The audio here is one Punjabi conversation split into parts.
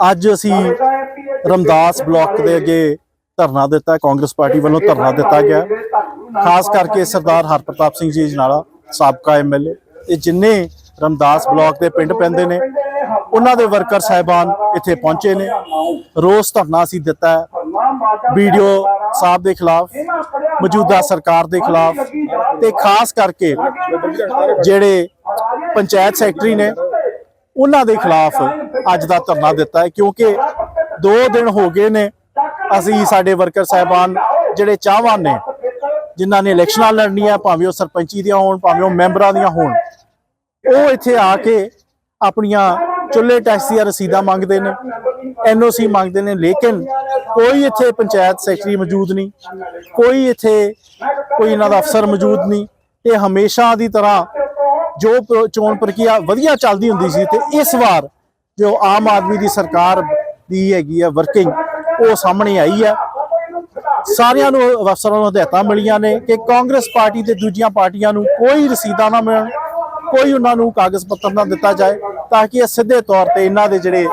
ਅੱਜ ਅਸੀਂ ਰਮਦਾਸ ਬਲਾਕ ਦੇ ਅੱਗੇ ਧਰਨਾ ਦਿੱਤਾ, ਕਾਂਗਰਸ ਪਾਰਟੀ ਵੱਲੋਂ ਧਰਨਾ ਦਿੱਤਾ ਗਿਆ। ਖਾਸ ਕਰਕੇ ਸਰਦਾਰ ਹਰਪ੍ਰਤਾਪ ਸਿੰਘ ਜੀ ਜਨਾਲਾ ਸਾਬਕਾ ਐਮਐਲਏ ਇਹ ਜਿੰਨੇ ਰਮਦਾਸ ਬਲਾਕ ਦੇ ਪਿੰਡ ਪੈਂਦੇ ਨੇ, ਉਹਨਾਂ ਦੇ ਵਰਕਰ ਸਾਹਿਬਾਨ ਇੱਥੇ ਪਹੁੰਚੇ ਨੇ। ਰੋਸ ਧਰਨਾ ਅਸੀਂ ਦਿੱਤਾ ਹੈ। ਵੀਡੀਓ ਸਾਹਿਬ ਦੇ ਖਿਲਾਫ, ਮੌਜੂਦਾ ਸਰਕਾਰ ਦੇ ਖਿਲਾਫ ਤੇ ਖਾਸ ਕਰਕੇ ਜਿਹੜੇ ਪੰਚਾਇਤ ਸੈਕਟਰੀ ਨੇ ਉਹਨਾਂ ਦੇ ਖਿਲਾਫ ਅੱਜ ਦਾ ਧਰਨਾ ਦਿੱਤਾ ਹੈ, ਕਿਉਂਕਿ 2 ਦਿਨ ਹੋ ਗਏ ਨੇ ਅਸੀਂ ਸਾਡੇ ਵਰਕਰ ਸਾਹਿਬਾਨ ਜਿਹੜੇ ਚਾਹਵਾਨ ਨੇ, ਜਿਨ੍ਹਾਂ ਨੇ ਇਲੈਕਸ਼ਨਾਂ ਲੜਨੀਆਂ, ਭਾਵੇਂ ਉਹ ਸਰਪੰਚੀ ਦੀਆਂ ਹੋਣ, ਭਾਵੇਂ ਉਹ ਮੈਂਬਰਾਂ ਦੀਆਂ ਹੋਣ, ਉਹ ਇੱਥੇ ਆ ਕੇ ਆਪਣੀਆਂ ਚੁੱਲ੍ਹੇ ਟੈਕਸ ਦੀਆਂ ਰਸੀਦਾਂ ਮੰਗਦੇ ਨੇ, ਐਨਓਸੀ ਮੰਗਦੇ ਨੇ, ਲੇਕਿਨ ਕੋਈ ਇੱਥੇ ਪੰਚਾਇਤ ਸੈਕਟਰੀ ਮੌਜੂਦ ਨਹੀਂ, ਕੋਈ ਇੱਥੇ ਕੋਈ ਇਹਨਾਂ ਦਾ ਅਫਸਰ ਮੌਜੂਦ ਨਹੀਂ, ਇਹ ਹਮੇਸ਼ਾ ਦੀ ਤਰ੍ਹਾਂ ਜੋ ਚੋਣ ਪ੍ਰਕਿਰਿਆ ਵਧੀਆ ਚੱਲਦੀ ਹੁੰਦੀ ਸੀ ਤੇ ਇਸ ਵਾਰ ਜੋ ਆਮ ਆਦਮੀ ਦੀ ਸਰਕਾਰ ਦੀ ਹੈਗੀ ਹੈ ਵਰਕਿੰਗ ਉਹ ਸਾਹਮਣੇ ਆਈ ਹੈ ਸਾਰਿਆਂ ਨੂੰ ਅਫਸਰਾਂ ਨੂੰ ਹਦਾਇਤਾਂ ਮਿਲੀਆਂ ਨੇ ਕਿ ਕਾਂਗਰਸ ਪਾਰਟੀ ਤੇ ਦੂਜੀਆਂ ਪਾਰਟੀਆਂ ਨੂੰ ਕੋਈ ਰਸੀਦਾਂ ਨਾ ਮਿਲਣ, ਕੋਈ ਉਹਨਾਂ ਨੂੰ ਕਾਗਜ਼ ਪੱਤਰ ਨਾ ਦਿੱਤਾ ਜਾਏ ਤਾਂ ਕਿ ਇਹ ਸਿੱਧੇ ਤੌਰ ਤੇ ਇਹਨਾਂ ਦੇ ਜਿਹੜੇ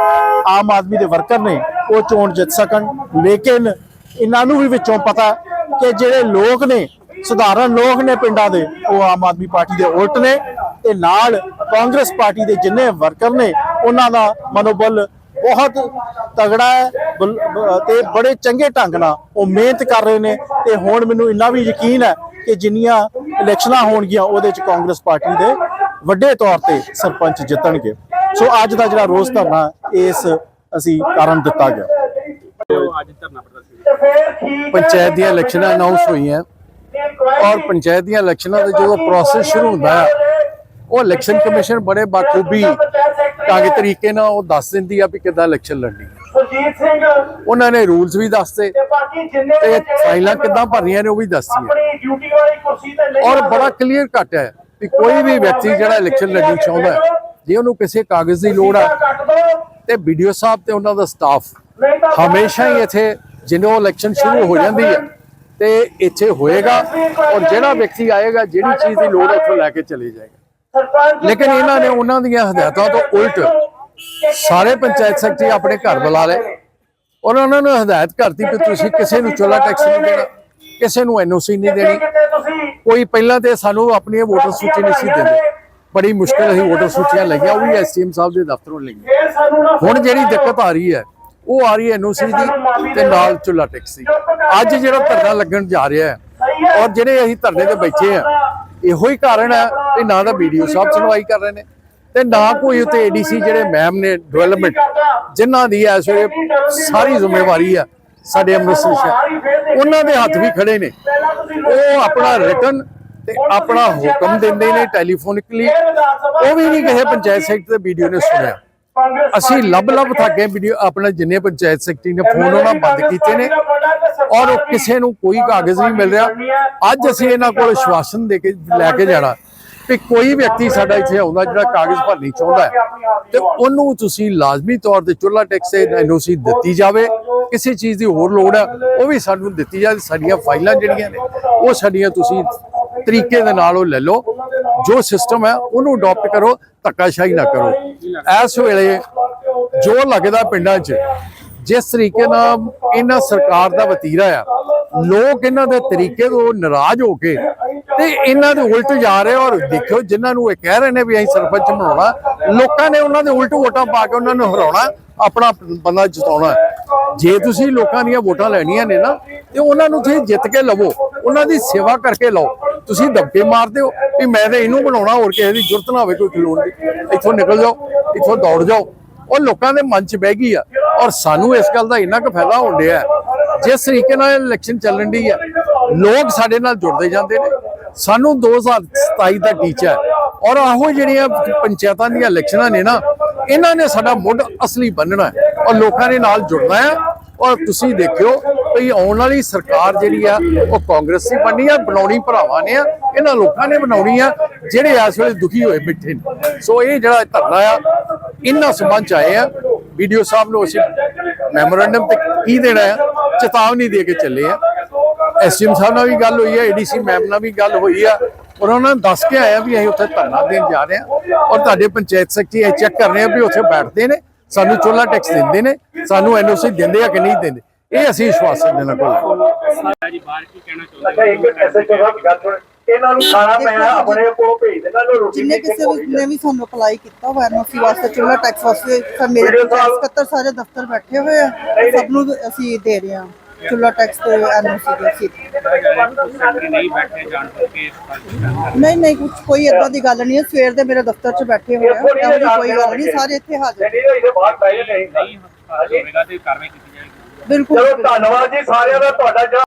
ਆਮ ਆਦਮੀ ਦੇ ਵਰਕਰ ਨੇ, ਉਹ ਚੋਣ ਜਿੱਤ ਸਕਣ। ਲੇਕਿਨ ਇਹਨਾਂ ਨੂੰ ਵੀ ਵਿੱਚੋਂ ਪਤਾ ਕਿ ਜਿਹੜੇ ਲੋਕ ਨੇ, ਸਧਾਰਨ ਲੋਕ ਨੇ ਪਿੰਡਾਂ ਦੇ, ਉਹ ਆਮ ਆਦਮੀ ਪਾਰਟੀ ਦੇ ਉਲਟ ਨੇ। ਤੇ ਨਾਲ ਕਾਂਗਰਸ ਪਾਰਟੀ ਦੇ ਜਿੰਨੇ ਵਰਕਰ ਨੇ ਉਹਨਾਂ ਦਾ ਮਨੋਬਲ ਬਹੁਤ ਤਗੜਾ ਹੈ ਤੇ ਬੜੇ ਚੰਗੇ ਢੰਗ ਨਾਲ ਉਹ ਮਿਹਨਤ ਕਰ ਰਹੇ ਨੇ। ਤੇ ਹੁਣ ਮੈਨੂੰ ਇੰਨਾ ਵੀ ਯਕੀਨ ਹੈ ਕਿ ਜਿੰਨੀਆਂ ਇਲੈਕਸ਼ਨਾਂ ਹੋਣਗੀਆਂ ਉਹਦੇ ਚ ਕਾਂਗਰਸ ਪਾਰਟੀ ਦੇ ਵੱਡੇ ਤੌਰ ਤੇ ਸਰਪੰਚ ਜਿੱਤਣਗੇ। ਸੋ ਅੱਜ ਦਾ ਜਿਹੜਾ ਰੋਸ ਧਰਨਾ ਇਸ ਅਸੀਂ ਕਾਰਨ ਦਿੱਤਾ ਗਿਆ। ਪੰਚਾਇਤ ਦੀਆਂ ਇਲੈਕਸ਼ਨਾਂ ਅਨਾਉਂਸ ਹੋਈਆਂ। ਔਰ ਪੰਚਾਇਤ ਦੀਆਂ ਇਲੈਕਸ਼ਨਾਂ ਦਾ ਜਦੋਂ ਪ੍ਰੋਸੈਸ ਸ਼ੁਰੂ ਹੁੰਦਾ ਹੈ ਉਹ ਇਲੈਕਸ਼ਨ ਕਮਿਸ਼ਨ ਬੜੇ ਬਾਖੂਬੀ ਢੰਗ ਤਰੀਕੇ ਨਾਲ ਉਹ ਦੱਸ ਦਿੰਦੀ ਆ ਵੀ ਕਿੱਦਾਂ ਇਲੈਕਸ਼ਨ ਲੜਨੀ ਹੈ। ਸਿੰਘ ਉਹਨਾਂ ਨੇ ਰੂਲਸ ਵੀ ਦੱਸਦੇ ਤੇ ਬਾਕੀ ਜਿੰਨੇ ਵੀ ਫਾਈਲਾਂ ਕਿੱਦਾਂ ਭਰਨੀਆਂ ਨੇ ਉਹ ਵੀ ਦੱਸਦੀਆਂ ਆਪਣੀ ਡਿਊਟੀ ਵਾਲੀ ਕੁਰਸੀ ਤੇ ਨਹੀਂ ਔਰ ਆ ਬੜਾ ਕਲੀਅਰ ਕੱਟ ਹੈ ਕਿ ਕੋਈ ਵੀ ਵਿਅਕਤੀ ਜਿਹੜਾ ਇਲੈਕਸ਼ਨ ਲੜਨੀ ਚਾਹੁੰਦਾ ਹੈ ਜੇ ਉਹਨੂੰ ਕਿਸੇ ਕਾਗਜ਼ ਦੀ ਲੋੜ ਦੋ। ਤੇ ਵੀਡੀਓ ਸਾਹਿਬ ਤੇ ਉਹਨਾਂ ਦਾ ਸਟਾਫ ਹਮੇਸ਼ਾ ਹੀ ਇੱਥੇ ਜਦੋਂ ਇਲੈਕਸ਼ਨ ਸ਼ੁਰੂ ਹੋ ਜਾਂਦੀ ਹੈ ਤੇ ਇੱਥੇ ਹੋਏਗਾ ਔਰ ਜਿਹੜਾ ਵਿਅਕਤੀ ਆਏਗਾ ਜਿਹੜੀ ਚੀਜ਼ ਦੀ ਲੋੜ ਹੈ ਉੱਥੋਂ ਲੈ ਕੇ ਚਲੇ ਜਾਏਗਾ। ਲੇਕਿਨ ਇਹਨਾਂ ਨੇ ਉਹਨਾਂ ਦੀਆਂ ਹਦਾਇਤਾਂ ਤੋਂ ਉਲਟ ਸਾਰੇ ਪੰਚਾਇਤ ਸੈਕਟਰੀ ਆਪਣੇ ਘਰ ਬੁਲਾ ਲਏ। ਔਰ ਉਹਨਾਂ ਨੂੰ ਹਦਾਇਤ ਕਰਤੀ ਕਿ ਤੁਸੀਂ ਕਿਸੇ ਨੂੰ ਚੋਲਾ ਟੈਕਸ ਨਹੀਂ ਦੇਣਾ ਕਿਸੇ ਨੂੰ ਐਨਓਸੀ ਨਹੀਂ ਦੇਣੀ। ਕੋਈ ਪਹਿਲਾਂ ਤੇ ਸਾਨੂੰ ਆਪਣੀ ਵੋਟਰ ਸੂਚੀ ਨਹੀਂ ਸੀ ਦਿੰਦੇ। ਬੜੀ ਮੁਸ਼ਕਲ ਅਸੀਂ ਵੋਟਰ ਸੂਚੀਆਂ ਲਈਆਂ ਉਹ ਵੀ ਐਸਟੀਐਮ ਸਾਹਿਬ ਦੇ ਦਫ਼ਤਰੋਂ ਲਈਆਂ। ਹੁਣ ਜਿਹੜੀ ਦਿੱਕਤ ਆ ਰਹੀ ਹੈ ਉਹ ਆ ਰਹੀ ਹੈ ਐਨਓਸੀ ਦੀ ਤੇ ਨਾਲ ਚੁੱਲਾ ਟੈਕਸ ਦੀ। ਅੱਜ ਜਿਹੜਾ ਧਰਨਾ ਲੱਗਣ ਜਾ ਰਿਹਾ ਹੈ ਔਰ ਜਿਹੜੇ ਅਸੀਂ ਧਰਨੇ ਤੇ ਬੈਠੇ ਆ ਇਹੋ ਹੀ ਕਾਰਨ ਹੈ ਕਿ ਨਾ ਤਾਂ ਵੀਡੀਓ ਸਾਹਿਬ ਸੁਣਵਾਈ ਕਰ ਰਹੇ ਨੇ ਤੇ ਨਾ ਕੋਈ ਉੱਤੇ ਏਡੀਸੀ ਜਿਹੜੇ ਮੈਮ ਨੇ ਡਿਵੈਲਪਮੈਂਟ ਜਿਨ੍ਹਾਂ ਦੀ ਇਸ ਵੇਲੇ ਸਾਰੀ ਜ਼ਿੰਮੇਵਾਰੀ ਆ ਸਾਡੇ ਅੰਮ੍ਰਿਤਸਰ ਸ਼ਹਿਰ ਉਹਨਾਂ ਦੇ ਹੱਥ ਵੀ ਖੜੇ ਨੇ। ਉਹ ਆਪਣਾ ਰਿਟਰਨ ਤੇ ਆਪਣਾ ਹੁਕਮ ਦਿੰਦੇ ਨੇ ਟੈਲੀਫੋਨਿਕਲੀ ਉਹ ਵੀ ਨਹੀਂ ਕਿਸੇ ਪੰਚਾਇਤ ਸੈਕਟਰੀ ਦੇ ਵੀਡੀਓ ਨੇ ਸੁਣਿਆ। ਅਸੀਂ ਲੱਭ ਲੱਭ ਥੱਕੇ ਵੀਡੀਓ, ਆਪਣਾ ਜਿੰਨੇ ਪੰਚਾਇਤ ਸੈਕਟਰੀ ਨੇ ਫੋਨ ਉਹਨਾਂ ਬੰਦ ਕੀਤੇ ਨੇ। ਔਰ ਕਿਸੇ ਨੂੰ ਕੋਈ ਕਾਗਜ਼ ਨਹੀਂ ਮਿਲ ਰਿਹਾ। ਅੱਜ ਅਸੀਂ ਇਹਨਾਂ ਕੋਲ ਆਸ਼ਵਾਸਨ ਦੇ ਕੇ ਲੈ ਕੇ ਜਾਣਾ। ਕਿ ਕੋਈ ਵਿਅਕਤੀ ਸਾਡਾ ਇੱਥੇ ਆਉਂਦਾ ਜਿਹੜਾ ਕਾਗਜ਼ ਭਰਨੀ ਚਾਹੁੰਦਾ ਹੈ, ਤੇ ਉਹਨੂੰ ਤੁਸੀਂ ਲਾਜ਼ਮੀ ਤੌਰ ਤੇ ਚੁੱਲਾ ਟੈਕਸ ਤੇ ਐਨਓਸੀ ਦਿੱਤੀ ਜਾਵੇ, ਕਿਸੇ ਚੀਜ਼ ਦੀ ਹੋਰ ਲੋੜ ਹੈ, ਉਹ ਵੀ ਸਾਨੂੰ ਦਿੱਤੀ ਜਾਵੇ, ਸਾਡੀਆਂ ਫਾਈਲਾਂ ਜਿਹੜੀਆਂ ਨੇ, ਉਹ ਸਾਡੀਆਂ ਤੁਸੀਂ ਤਰੀਕੇ ਦੇ ਨਾਲ ਉਹ ਲੈ ਲਓ, ਜੋ ਸਿਸਟਮ ਹੈ ਉਹਨੂੰ ਅਡਾਪਟ ਕਰੋ, ਧੱਕਾਸ਼ਾਹੀ ਨਾ ਕਰੋ। ਇਸ ਵੇਲੇ ਜੋ ਲੱਗਦਾ ਪਿੰਡਾਂ 'ਚ, ਜਿਸ ਤਰੀਕੇ ਨਾਲ ਇਹਨਾਂ ਸਰਕਾਰ ਦਾ ਵਤੀਰਾ ਆ, ਲੋਕ ਇਹਨਾਂ ਦੇ ਤਰੀਕੇ ਤੋਂ ਨਾਰਾਜ਼ ਹੋ ਕੇ ਤੇ ਇਹਨਾਂ ਦੇ ਉਲਟ ਜਾ ਰਹੇ ਔਰ ਦੇਖਿਓ ਜਿਨ੍ਹਾਂ ਨੂੰ ਇਹ ਕਹਿ ਰਹੇ ਨੇ ਵੀ ਅਸੀਂ ਸਰਪੰਚ ਬਣਾਉਣਾ, ਲੋਕਾਂ ਨੇ ਉਹਨਾਂ ਦੇ ਉਲਟ ਵੋਟਾਂ ਪਾ ਕੇ ਉਹਨਾਂ ਨੂੰ ਹਰਾਉਣਾ, ਆਪਣਾ ਬੰਦਾ ਜਿਤਾਉਣਾ। ਜੇ ਤੁਸੀਂ ਲੋਕਾਂ ਦੀਆਂ ਵੋਟਾਂ ਲੈਣੀਆਂ ਨੇ ਨਾ, ਤੇ ਉਹਨਾਂ ਨੂੰ ਤੁਸੀਂ ਜਿੱਤ ਕੇ ਲਵੋ, ਉਹਨਾਂ ਦੀ ਸੇਵਾ ਕਰਕੇ ਲਓ। ਤੁਸੀਂ ਧੱਕੇ ਮਾਰਦੇ ਹੋ ਵੀ ਮੈਂ ਤੇ ਇਹਨੂੰ ਬਣਾਉਣਾ, ਹੋਰ ਕਿਸੇ ਦੀ ਜ਼ਰੂਰਤ ਨਾ ਹੋਵੇ, ਕੋਈ ਖਲੋਣ ਦੀ। ਇੱਥੋਂ ਨਿਕਲ ਜਾਓ, ਇੱਥੋਂ ਦੌੜ ਜਾਓ। ਉਹ ਲੋਕਾਂ ਦੇ ਮਨ 'ਚ ਬਹਿ ਗਈ ਆ, ਔਰ ਸਾਨੂੰ ਇਸ ਗੱਲ ਦਾ ਇੰਨਾ ਕੁ ਫਾਇਦਾ ਹੋਣ ਡਿਆ ਜਿਸ ਤਰੀਕੇ ਨਾਲ ਇਲੈਕਸ਼ਨ ਚੱਲਣ ਦੀ ਹੈ, ਲੋਕ ਸਾਡੇ ਨਾਲ ਜੁੜਦੇ ਜਾਂਦੇ ਨੇ ਸਾਨੂੰ 2027 ਦਾ ਟੀਚਾ ਹੈ। ਔਰ ਆਹੋ ਜਿਹੜੀਆਂ ਪੰਚਾਇਤਾਂ ਦੀਆਂ ਇਲੈਕਸ਼ਨਾਂ ਨੇ ਨਾ, ਇਹਨਾਂ ਨੇ ਸਾਡਾ ਮੁੱਢ ਅਸਲੀ ਬੰਨਣਾ ਹੈ ਔਰ ਲੋਕਾਂ ਦੇ ਨਾਲ ਜੁੜਨਾ ਹੈ। ਔਰ ਤੁਸੀਂ ਦੇਖਿਓ ਵੀ ਆਉਣ ਵਾਲੀ ਸਰਕਾਰ ਜਿਹੜੀ ਆ, ਉਹ ਕਾਂਗਰਸ ਦੀ ਬਣਨੀ ਆ, ਬਣਾਉਣੀ ਭਰਾਵਾਂ ਨੇ ਆ, ਇਹਨਾਂ ਲੋਕਾਂ ਨੇ ਬਣਾਉਣੀ ਆ, ਜਿਹੜੇ ਇਸ ਵੇਲੇ ਦੁਖੀ ਹੋਏ ਬੈਠੇ ਨੇ। ਸੋ ਇਹ ਜਿਹੜਾ ਧਰਨਾ ਆ, ਇਹਨਾਂ ਸੰਬੰਧ ਚ ਆਏ ਆ। ਵੀਡੀਓ ਸਾਹਿਬ ਨੂੰ ਅਸੀਂ ਮੈਮੋਰੈਂਡਮ ਤੇ ਕੀ ਦੇਣਾ ਆ, ਚੇਤਾਵਨੀ ਦੇ ਕੇ ਚੱਲੇ ਆ। ਐਸਐਮ ਸਾਹਿਬ ਨਾਲ ਵੀ ਗੱਲ ਹੋਈ ਹੈ ਏਡੀਸੀ ਮੈਮ ਨਾਲ ਵੀ ਗੱਲ ਹੋਈ ਆ। ਔਰ ਉਹਨਾਂ ਨੇ ਦੱਸ ਕੇ ਆਇਆ ਵੀ ਅਸੀਂ ਉੱਥੇ ਧਰਨਾ ਦੇਣ ਜਾ ਰਹੇ ਆ ਔਰ ਤੁਹਾਡੇ ਪੰਚਾਇਤ ਸੈਕਟਰੀ ਇਹ ਚੈੱਕ ਕਰ ਰਹੇ ਆ ਵੀ ਉੱਥੇ ਬੈਠਦੇ ਨੇ ਸਾਨੂੰ ਚੁੱਲ੍ਹਾ ਟੈਕਸ ਦਿੰਦੇ ਨੇ ਸਾਨੂੰ ਐਨਓਸੀ ਦਿੰਦੇ ਆ ਕਿ ਨਹੀਂ ਦਿੰਦੇ। ਇਹ ਅਸੀਂ ਵਿਸ਼ਵਾਸਨ ਦੇਣਾ ਕੋਲ ਜੀ ਬਾਹਰ ਕੀ ਕਹਿਣਾ ਚਾਹੁੰਦੇ ਸੁਣ। ਇਹਨਾਂ ਨੂੰ ਖਾਣਾ ਪੈਣਾ ਆਪਣੇ ਕੋਲ ਭੇਜ ਦੇਣਾ ਲੋ ਰੋਟੀ ਜਿੰਨੇ ਕਿਸੇ ਨੇ ਵੀ ਸਾਨੂੰ ਅਪਲਾਈ ਕੀਤਾ ਹੋਇਆ ਐਨਓਸੀ ਵਾਸਤੇ ਚੁੱਲਾ ਟੈਕਸ ਵਾਸਤੇ ਸਭ ਮੇਰੇ ਵੀਡੀਓ ਸਾਹਿਬ- ਟੈਕਸ ਕੱਤਰ ਸਾਰੇ ਦਫ਼ਤਰ ਬੈਠੇ ਹੋਏ ਆ ਸਭ ਨੂੰ ਅਸੀਂ ਦੇ ਰਹੇ ਹਾਂ। ਚੁੱਲਾ ਟੈਕਸ ਤੇ ਐਨਓਸੀ ਦੇ ਸੀ। ਨਹੀਂ ਬੈਠੇ ਜਾਣ ਕਰਕੇ ਨਹੀਂ ਨਹੀਂ ਕੁਝ ਕੋਈ ਏਦਾਂ ਦੀ ਗੱਲ ਨਹੀਂ ਹੈ। ਸਵੇਰ ਦੇ ਮੇਰੇ ਦਫ਼ਤਰ 'ਚ ਬੈਠੇ ਹੋਏ ਆ। ਇਹੋ ਜਿਹੀ ਕੋਈ ਗੱਲ ਨਹੀਂ ਸਾਰੇ ਇੱਥੇ ਹਾਜ਼ਰ ਨਹੀਂ ਇਹਦੇ ਬਾਹਰ ਬਹਿ ਨਹੀਂ ਨਹੀਂ ਹੋਵੇਗਾ ਤੇ ਕਾਰਵਾਈ ਕੀਤੀ ਜਾਏਗੀ। ਬਿਲਕੁਲ। ਚਲੋ ਧੰਨਵਾਦ ਜੀ ਸਾਰਿਆਂ ਦਾ ਤੁਹਾਡਾ ਜਿਹੜਾ